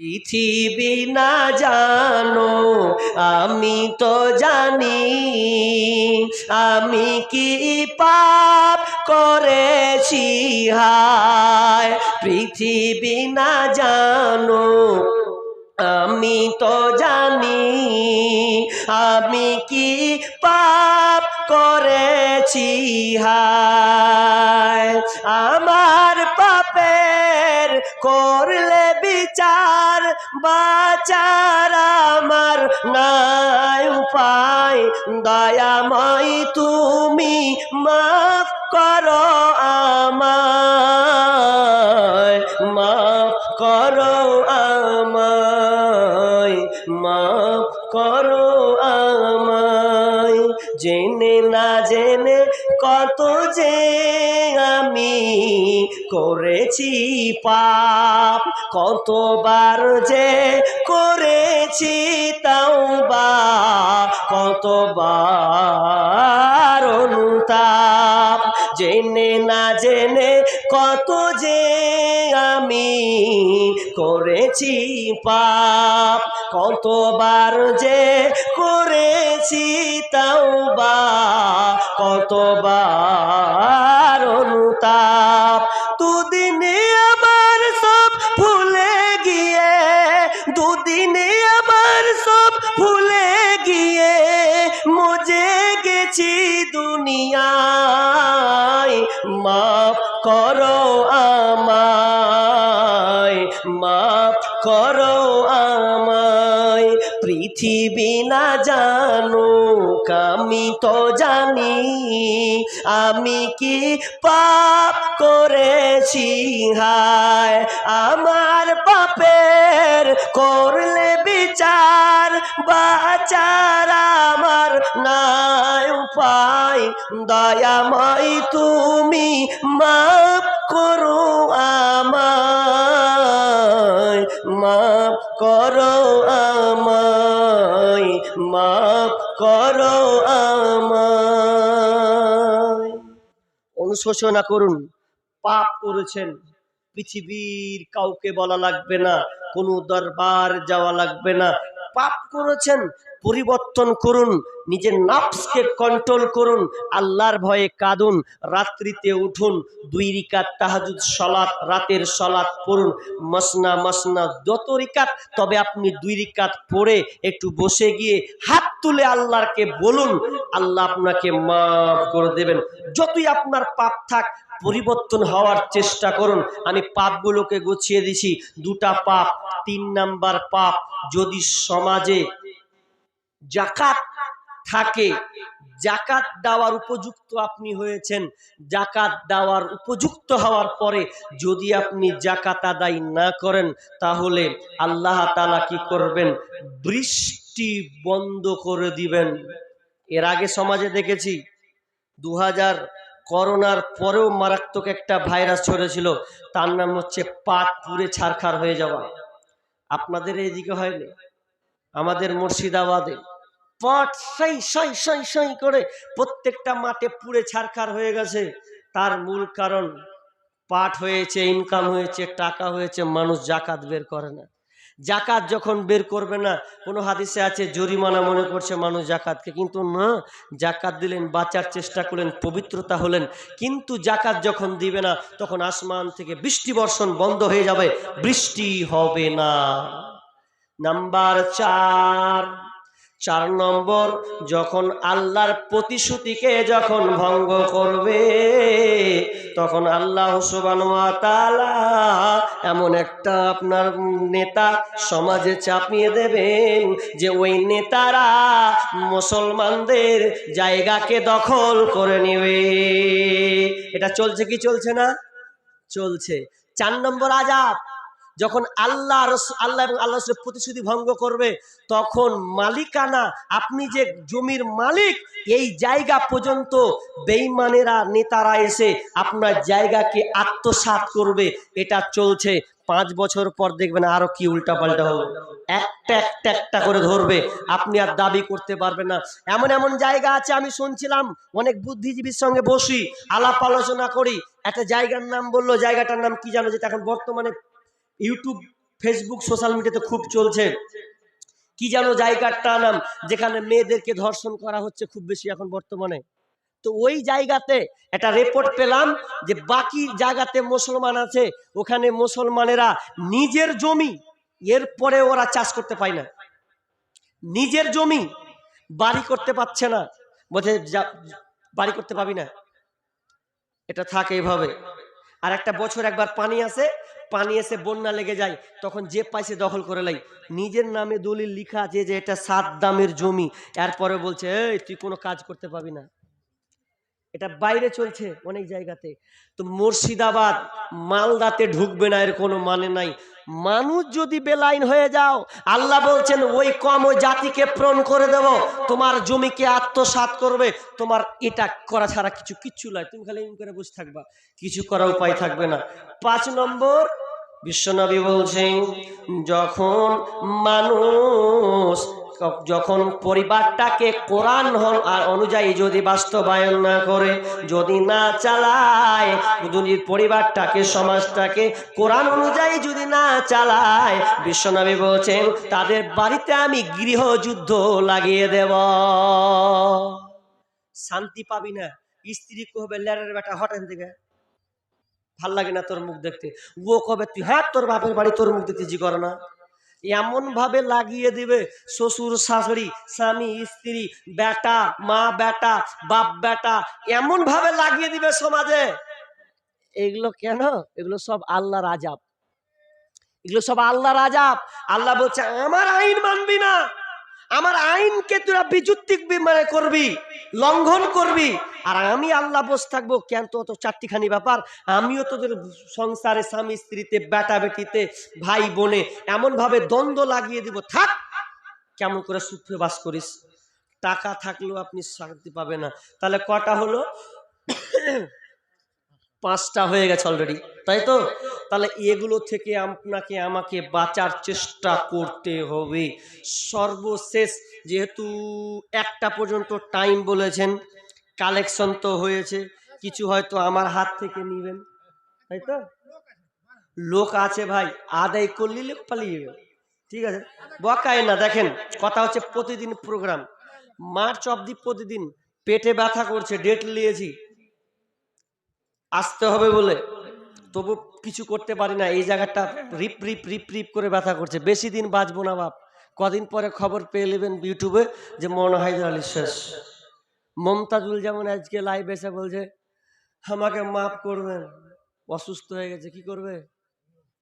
পৃথিবী না জানো, আমি তো জানি। আমি কি পাপ করেছি? হায়, পৃথিবী না জানো, আমি তো জানি। আমি কি পাপ করেছি? হায়, আমার বিচার আমার নাই উপায়। দয়াময় তুমি মাফ করো আমায়। মাফ করো আমায়। মাফ করো আমায়। জেনে না জেনে কত যে আমি করেছি পাপ। কতবার যে করেছি তাও বা কতবার অনুতাপ। জেনে না জেনে কত যে আমি করেছি পাপ। কতবার যে করেছি তাও বা কতবার অনুতাপ। দুদিনে আবার দুদিনে আবার সব ভুলে গিয়ে মজে গেছি দুনিয়ায়। মাফ করো আমায়, মাফ করো আমায়। পৃথিবী না জানো আমি তো জানি আমি কি পাপ করেছি, হায়, আমার পাপের করলে বিচার, বাচার আমার নাই উপায়। দয়াময় তুমি মাফ করো আমায়, মাফ করো আমায়, মাফ করো আমায়। অনুশোচনা করুন, পাপ করেছেন, পৃথিবীর কাউকে বলা লাগবে না। কোনো দরবার যাওয়া লাগবে না। পাপ করেছেন, পরিবর্তন করুন, নিজের নাফসকে কন্ট্রোল করুন, আল্লাহর ভয়ে কাঁদুন, রাত্রিতে উঠুন, দুই রিকাত তাহাজুদ সলাৎ রাতের সলাৎ পড়ুন, মসনা মসনা যত রিকাত, তবে আপনি দুই রিকাত পড়ে একটু বসে গিয়ে হাত তুলে আল্লাহকে বলুন, আল্লাহ আপনাকে মাফ করে দেবেন। যতই আপনার পাপ থাক পরিবর্তন হওয়ার চেষ্টা করুন। আমি পাপগুলোকে গুছিয়ে দিছি। দুটা পাপ, তিন নাম্বার পাপ, যদি সমাজে জাকাত থাকে, জাকাত দেওয়ার উপযুক্ত আপনি হয়েছেন। জাকাত দেওয়ার উপযুক্ত হওয়ার পরে যদি আপনি জাকাত আদায় না করেন, তাহলে আল্লাহ তালা কি করবেন? বৃষ্টি বন্ধ করে দিবেন। এর আগে সমাজে দেখেছি দু হাজার করোনার পরেও মারাত্মক একটা ভাইরাস ছড়েছিল, তার নাম হচ্ছে পাট পুড়ে ছারখার হয়ে যাওয়া। আপনাদের এইদিকে হয়নি? আমাদের মুর্শিদাবাদে পাট সাই সাই সাই সাই করে প্রত্যেকটা মাঠে পুড়ে ছারখার হয়ে গেছে। তার মূল কারণ, পাট হয়েছে ইনকাম হয়েছে, টাকা হয়েছে, মানুষ জাকাত বের করে না। জাকাত যখন বের করবে না, কোনো হাদিসে আছে, জরিমানা মনে করছে মানুষ জাকাতকে। কিন্তু না, জাকাত দিলেন, বাঁচার চেষ্টা করলেন, পবিত্রতা হলেন। কিন্তু জাকাত যখন দিবে না, তখন আসমান থেকে বৃষ্টি বর্ষণ বন্ধ হয়ে যাবে, বৃষ্টি হবে না। নাম্বার চার চার নম্বর, যখন আল্লাহর প্রতিশ্রুতিকে যখন ভঙ্গ করবে, তখন আল্লাহ সুবান এমন একটা আপনার নেতা সমাজে চাপিয়ে দেবেন যে ওই নেতারা মুসলমানদের জায়গাকে দখল করে নেবে। এটা চলছে কি চলছে না? চলছে। চার নম্বর আজাব। যখন আল্লাহ আল্লাহ এবং আল্লাহ রসুলের প্রতিশ্রুতি ভঙ্গ করবে, তখন মালিকানা, আপনি যে জমির মালিক, এই জায়গা পর্যন্ত বেইমানেরা নেতারা এসে আপনার জায়গাকে আত্মসাৎ করবে। এটা চলছে পাঁচ বছর পর দেখবেন আরও কি উল্টাপাল্টা হবে। একটা একটা একটা করে ধরবে। আপনি আর দাবি করতে পারবেন না। এমন এমন জায়গা আছে, আমি শুনছিলাম, অনেক বুদ্ধিজীবীর সঙ্গে বসি, আলাপ আলোচনা করি। একটা জায়গার নাম বলল, জায়গাটার নাম কি জানো, যেটা এখন বর্তমানে ইউটিউব ফেসবুক সোশ্যাল মিডিয়াতে খুব চলছে। কি যেন জায়গাটা নাম যেখানে মেয়েদেরকে ধর্ষণ করা হচ্ছে খুব বেশি এখন বর্তমানে। তো ওই জায়গাতে একটা রিপোর্ট পেলাম যে বাকি জায়গাতে মুসলমান আছে, ওখানে মুসলমানেরা নিজের জমি এরপরে ওরা চাষ করতে পায় না। নিজের জমি বাড়ি করতে পারছে না যা- বাড়ি করতে পাবি না। এটা থাকে এভাবে আর একটা বছর একবার পানি আসে পানি এসে বন্যা লেগে যায়, তখন যে পাইছে দখল করে লাই। নিজের নামে দলিল লিখা আছে যে এটা সাত দামের জমি। এরপরে বলছে, এই, তুই কোনো কাজ করতে পাবি না। এটা বাইরে চলছে অনেক জায়গাতে। তো মুর্শিদাবাদ মালদাতে ঢুকবে না, এর কোনো মানে নাই। মানুষ যদি বেলাইন হয়ে যাও, আল্লাহ বলছেন, ওই কম ওই জাতিকে প্রণ করে দেব। তোমার জমিকে আত্মসাত করবে। তোমার এটা করা ছাড়া কিছু কিচ্ছু নয় তুমি খালি করে বসে থাকবা। কিছু করার উপায় থাকবে না। পাঁচ নম্বর, বিশ্বনবী বলছেন, যখন মানুষ যখন পরিবারটাকে কোরআন হন আর অনুযায়ী যদি বাস্তবায়ন না করে, যদি না চালায়, যদি পরিবারটাকে, সমাজটাকে কোরআন অনুযায়ী যদি না চালায় বিশ্বনবী বলছেন, তাদের বাড়িতে আমি গৃহযুদ্ধ লাগিয়ে দেব। শান্তি পাবি না। স্ত্রী কবে ল্যারের বেটা হটেন থেকে? ভালো লাগে না তোর মুখ দেখতে। ও কবে তুই হ্যাঁ তোর বাপের বাড়ি তোর মুখ দেখতে, জি করে না। এমন ভাবে লাগিয়ে দিবে, শ্বশুর শাশুড়ি, স্বামী, স্ত্রী, বেটা, মা, বেটা, বাপ, বেটা এমন ভাবে লাগিয়ে দিবে সমাজে। এগুলো কেন? এগুলো সব আল্লাহ রাজাব এগুলো সব আল্লাহ রাজাব আল্লাহ বলছে, আমার আইন মানবি না। আমার আইনকে তোরা বিযুক্তিক মানে করবি, লঙ্ঘন করবি, আর আমি আল্লাহ বসে থাকব, কেন তো তো চারটিখানি ব্যাপার? আমিও তোদের সংসারে স্বামী, স্ত্রীতে, বেটা বেটিতে, ভাই বোনে এমন ভাবে দ্বন্দ্ব লাগিয়ে দিব। থাক, কেমন করে সুখে বাস করিস? টাকা থাকলেও আপনি শান্তি পাবে না। তাহলে কটা হলো? পাঁচটা হয়ে গেছে অলরেডি তাই তো? তাহলে এগুলো থেকে আপনাকে, আমাকে বাঁচার চেষ্টা করতে হবে। সর্বশেষ যেহেতু একটা পর্যন্ত টাইম বলেছেন কালেকশন তো হয়েছে, কিছু হয়তো আমার হাত থেকে নেবেন, তাই তো? লোক আছে ভাই, আদায় করলে লোক পালিয়ে ঠিক আছে? বকায় না, দেখেন, কথা হচ্ছে প্রতিদিন প্রোগ্রাম মার্চ অবধি প্রতিদিন পেটে ব্যথা করছে ডেট নিয়েছি, আসতে হবে বলে, তবু কিছু করতে পারি না। এই জায়গাটা রিপ রিপ রিপ রিপ করে ব্যথা করছে। বেশি দিন বাঁচবো না বাপ। কদিন পরে খবর পেয়ে নেবেন ইউটিউবে যে মন হায়দার আলী শেষ। মমতাজুল যেমন আজকে লাইভ এসে বলছে, আমাকে মাফ করবেন। অসুস্থ হয়ে গেছে, কি করবে?